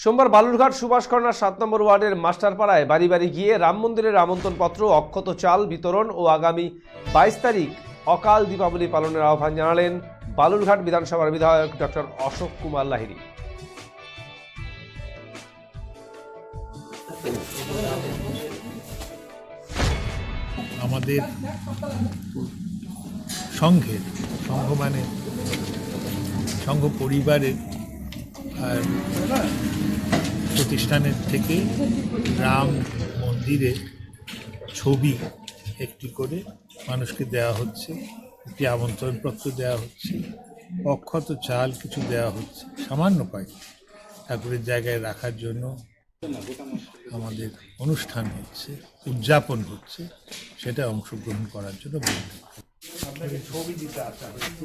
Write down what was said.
সোমবার বালুরঘাট সুভাষকর্ণার সাত নম্বর ওয়ার্ডের মাস্টারপাড়ায় বাড়ি বাড়ি গিয়ে রাম মন্দিরের আমন্ত্রণপত্র, অক্ষত চাল বিতরণ ও আগামী বাইশ তারিখ অকাল দীপাবলি পালনের আহ্বান জানালেন বালুরঘাট বিধানসভার বিধায়ক ডক্টর অশোক কুমার লাহিড়ী। আমাদের সংঘের, সংঘ মানে সংঘ পরিবারের প্রতিষ্ঠানের থেকে রাম মন্দিরে ছবি একটি করে মানুষকে দেওয়া হচ্ছে, একটি আমন্ত্রণপত্র দেওয়া হচ্ছে, অক্ষত চাল কিছু দেওয়া হচ্ছে, সামান্য পাই ঠাকুরের জায়গায় রাখার জন্য আমাদের অনুষ্ঠান হচ্ছে, উদযাপন হচ্ছে সেটা অংশগ্রহণ করার জন্য ছবি দিতে আসা হচ্ছে